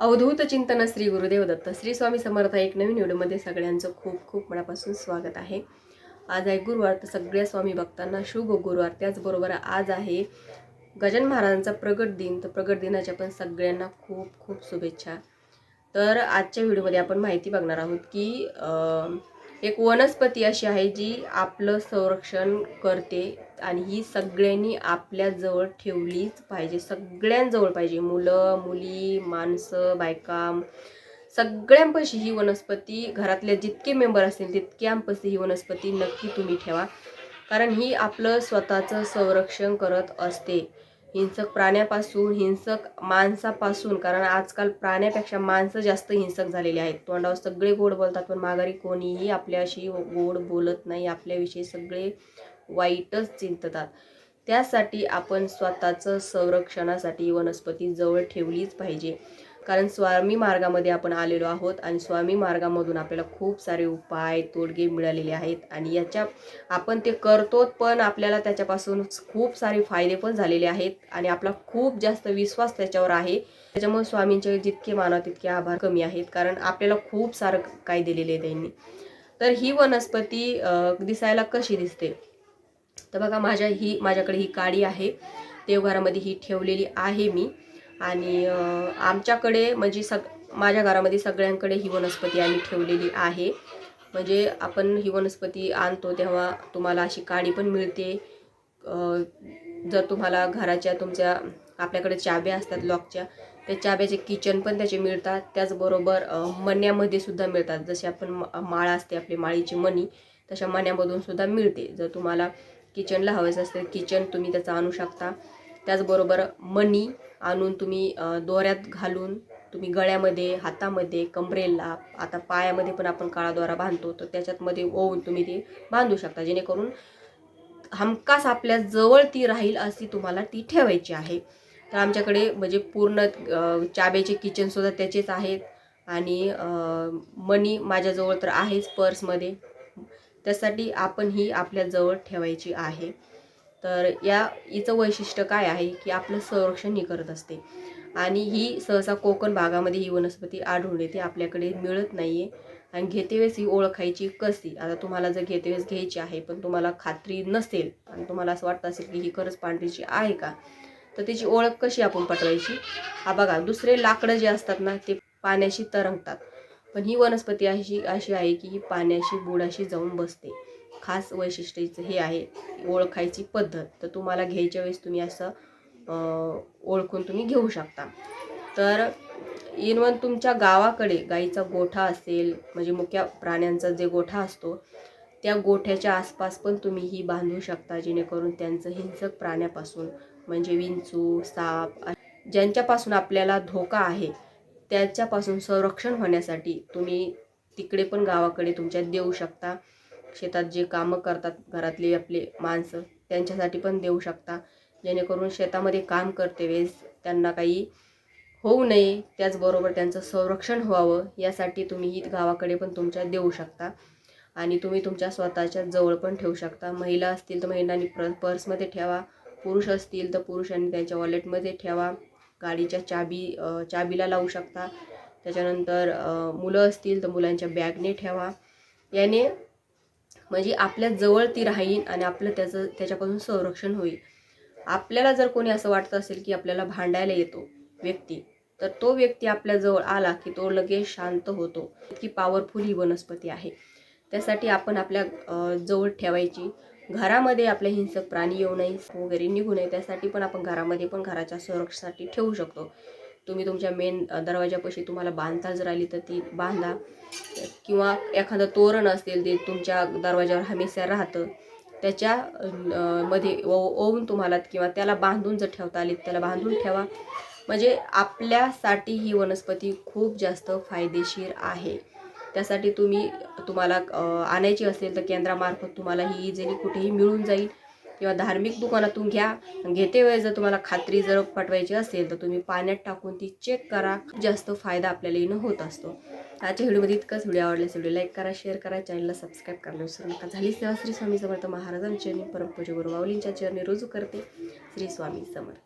अवधूत चिंतन श्री गुरुदेव दत्त श्री स्वामी समर्थ एक नवीन व्हिडिओमध्ये सगळ्यांचं खूप खूप मनापासून स्वागत आहे. आज आहे गुरुवार तर सगळ्या स्वामी भक्तांना शुभ गुरुवार. त्याचबरोबर आज आहे गजन महाराजांचा प्रगट दिन. तर प्रगट दिनाच्या पण सगळ्यांना खूप खूप शुभेच्छा. तर आजच्या व्हिडिओमध्ये आपण माहिती बघणार आहोत की एक वनस्पती अशी आहे जी आपलं संरक्षण करते आणि ही सगळ्यांनी आपल्याजवळ ठेवलीच पाहिजे. सगळ्यांजवळ पाहिजे. मुलं मुली माणसं बायका सगळ्यांपाशी ही वनस्पती घरातले जितके मेंबर असतील तितक्यांपाशी ही वनस्पती नक्की तुम्ही ठेवा. कारण ही आपलं स्वतःचं संरक्षण करत असते. हिंसक प्राण्यापासून हिंसक माणसापासून कारण आजकाल प्राण्यापेक्षा माणसं जास्त हिंसक झालेली आहेत. तोंडावर सगळे गोड बोलतात पण माघारी कोणीही आपल्याशी गोड बोलत नाही. आपल्याविषयी सगळे वाईटच चिंततात. त्यासाठी आपण स्वतःचं संरक्षणासाठी वनस्पती जवळ ठेवलीच पाहिजे. कारण स्वामी मार्गामध्ये आपण आलेलो आहोत आणि स्वामी मार्गामधून आपल्याला खूप सारे उपाय तोडगे मिळालेले आहेत आणि याच्या आपण ते करतो पण आपल्याला त्याच्यापासून खूप सारे फायदे पण झालेले आहेत आणि आपला खूप जास्त विश्वास त्याच्यावर आहे. त्याच्यामुळे स्वामींचे जितके मानव तितके आभार कमी आहेत कारण आपल्याला खूप सारं काय दिलेले आहे त्यांनी. तर ही वनस्पती दिसायला कशी दिसते? तर बघा माझ्या ही माझ्याकडे ही काडी आहे. देवघरामध्ये ही ठेवलेली आहे मी. आणि आमच्याकडे म्हणजे सग माझ्या घरामध्ये सगळ्यांकडे ही वनस्पती आम्ही ठेवलेली आहे. म्हणजे आपण ही वनस्पती आणतो तेव्हा तुम्हाला अशी काडी पण मिळते. जर तुम्हाला घराच्या तुमच्या आपल्याकडे चाब्या असतात लॉकच्या त्या चाब्याचे किचन पण त्याचे मिळतात. त्याचबरोबर मण्यामध्ये सुद्धा मिळतात. जसे आपण माळा माळ असते आपली माळीची मणी तशा मण्यामधून सुद्धा मिळते. जर तुम्हाला किचनला हवायचं असेल किचन तुम्ही त्याचं आणू शकता. त्याचबरोबर मणी आणून तुम्ही दोऱ्यात घालून तुम्ही गळ्यामध्ये हातामध्ये कमरेला आता पायामध्ये पण आपण काळा दोरा बांधतो तर त्याच्यातमध्ये ओवून तुम्ही ती बांधू शकता. जेणेकरून हमखास आपल्या जवळ ती राहील अशी तुम्हाला ती ठेवायची आहे. तर आमच्याकडे म्हणजे पूर्ण चाब्याचे किचनसुद्धा त्याचेच आहेत आणि मनी माझ्याजवळ तर आहेच पर्समध्ये. त्यासाठी आपण ही आपल्याजवळ ठेवायची आहे. तर या हिचं वैशिष्ट्य काय आहे की आपलं संरक्षण ही करत असते. आणि ही सहसा कोकण भागामध्ये ही वनस्पती आढळून येते आपल्याकडे मिळत नाही आहे आणि घेते वेळेस ही ओळखायची कशी? आता तुम्हाला जर घेते वेळेस घ्यायची आहे पण तुम्हाला खात्री नसेल आणि तुम्हाला असं वाटतं असेल की ही खरंच पांढरीची आहे का? तर त्याची ओळख कशी आपण पटवायची? हा बघा दुसरे लाकडं जे असतात ना ते पाण्याशी तरंगतात. पण ही वनस्पती अशी अशी आहे की ही पाण्याशी बुडाशी जाऊन बसते. खास वैशिष्ट्याचं हे आहे ओळखायची पद्धत. तर तुम्हाला घ्यायच्या वेळेस तुम्ही असं ओळखून तुम्ही घेऊ शकता. तर इनवन तुमच्या गावाकडे गाईचा गोठा असेल म्हणजे मुख्य प्राण्यांचा जे गोठा असतो त्या गोठ्याच्या आसपास पण तुम्ही ही बांधू शकता जेणेकरून त्यांचं हिंसक प्राण्यापासून म्हणजे विंचू साप ज्यांच्यापासून आपल्याला धोका आहे त्याच्यापासून संरक्षण होण्यासाठी तुम्ही तिकडे पण गावाकडे तुमच्या देऊ शकता. शेतात जे कामं करतात घरातले आपले माणसं त्यांच्यासाठी पण देऊ शकता. जेणेकरून शेतामध्ये काम करते वेळेस त्यांना काही होऊ नये त्याचबरोबर त्यांचं संरक्षण व्हावं यासाठी तुम्ही ही गावाकडे पण तुमच्या देऊ शकता. आणि तुम्ही तुमच्या स्वतःच्या जवळ पण ठेवू शकता. महिला असतील तर महिलांनी प्र पर्समध्ये ठेवा. पुरुष असतील तर पुरुषांनी त्यांच्या वॉलेटमध्ये ठेवा. गाडीच्या चाबी चाबीला लावू शकता. त्याच्यानंतर मुलं असतील तर मुलांच्या बॅगने ठेवा. याने म्हणजे आपल्या जवळ ती राहीन आणि आपलं त्याचं त्याच्यापासून संरक्षण होईल. आपल्याला जर कोणी असं वाटत असेल की आपल्याला भांडायला येतो व्यक्ती तर तो व्यक्ती आपल्याजवळ आला की तो लगेच शांत होतो. इतकी पॉवरफुल ही वनस्पती आहे. त्यासाठी आपण आपल्या जवळ ठेवायची. घरामध्ये आपल्या हिंसक प्राणी येऊ नये वगैरे निघू नये. त्यासाठी पण आपण घरामध्ये पण घराच्या संरक्षणासाठी ठेवू शकतो. तुम्ही तुमच्या मेन दरवाजापाशी तुम्हाला बांधता जर आली तर ती बांधा. किंवा एखादं तोरण असेल ते तुमच्या दरवाज्यावर हमेशा राहतं त्याच्या मध्ये ओ ओवून तुम्हाला किंवा त्याला बांधून जर ठेवता आली त्याला बांधून ठेवा. म्हणजे आपल्यासाठी ही वनस्पती खूप जास्त फायदेशीर आहे. त्यासाठी तुम्ही तुम्हाला आणायची असेल तर केंद्रामार्फत तुम्हाला ही इझिली कुठेही मिळून जाईल. किंवा धार्मिक दुकानातून घ्या. घेते वेळेस जर तुम्हाला खात्री जर पाठवायची असेल तर तुम्ही पाण्यात टाकून ती चेक करा. जास्त फायदा आपल्याला येणं होत असतो. आजच्या व्हिडिओमध्ये इतकंच. व्हिडिओ आवडल्यास व्हिडिओ लाईक करा शेअर करा चॅनलला सबस्क्राईब करायला विसरू नका. झाली सेवा श्री स्वामी समर्थ महाराजांच्या चरणी. परमपूजे गुरु माऊलींच्या चरणी रुजू करते. श्री स्वामी समर्थ.